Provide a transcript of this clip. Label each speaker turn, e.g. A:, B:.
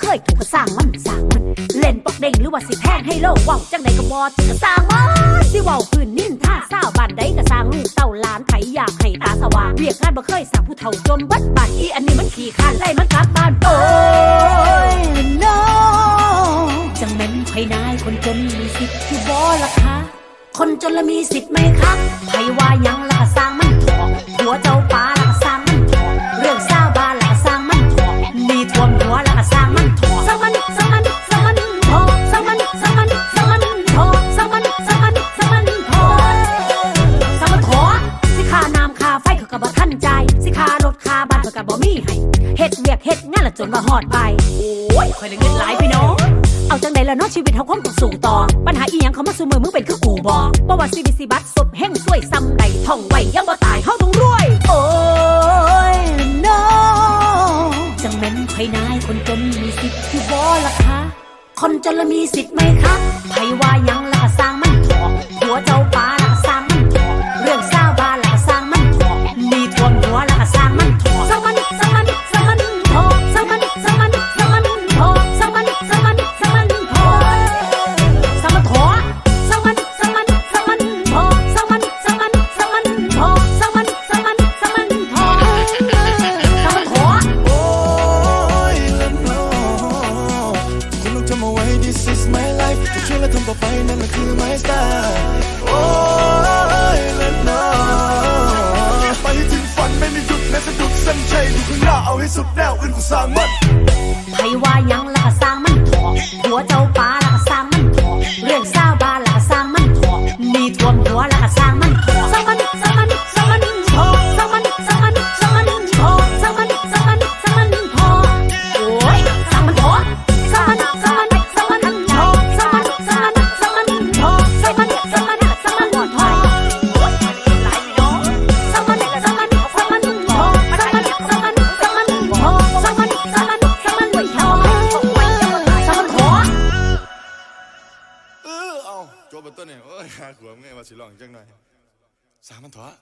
A: เคยถูกสร้างมันสร้างมัน เล่นปอกเด้งหรือว่าสิแทงให้โลกว้าจังใดก็บ่จะกระสร้างมาสิว้าพื้นนิ่นท่าสาวบ้านใดก็สร้างลูกเต้าหลานไผอยากให้ตาสว่างเรียกงานบ่เคยสร้างผู้เฒ่าจมบัดบาดอีอันนี้มันขี้คร้านไล่มันกลับบ้านโอ้ย no จังแม่นไผนายคนจนมีสิทธิ์ที่บ่ล่ะคะคนจนละมีสิทธิ์ไหมคะไผว่ายังละก็สร้างมันถอกหัวเจ้า บ้านเขาก็บ่มีให้เฮ็ดเวียกเฮ็ดงานละจนว่าฮอดไป โอ้ยข่อยเลยเงินหลายพี่น้องเอาจังใดล่ะเนาะชีวิตเฮาคงต้องสู่ต่อปัญหาอีหยังเขามาสู่มือมึงเป็นคือกูบ่บ่ว่าสิบิสิบัตรศพแห้งซวยซ้ำใดท่องไว้ยังบ่ตายเฮาต้องรวย โอ้ย no จังแม่นไผนายคนจนมีสิทธิ์ที่บ่ล่ะคะคนจนละมีสิทธิ์ไหมคะไผว่าหยังละสร้างมันถอกหัวเจ้า
B: จะเชื่อและทำต่อไปนั่นแหละคือ my style โอ้ยและโนไปให้ถึงฝันไม่มีหยุดแม้สะดุดเส้นชัยอยู่ข้างหน้าเอาให้สุดแนวอื่นกูสร้างมัน
A: ไผว่ายังละก็สร้างมันถอหัวเจ้าป้าละก็สร้างมันถอเรื่องซาบาละก็สร้างมันถอมีทวมหัวละก็สร้าง
B: บบันต้นเนี่ยโอ้ยหาขวมไงว่าสิลองจังหน่อยสามมันเถอะ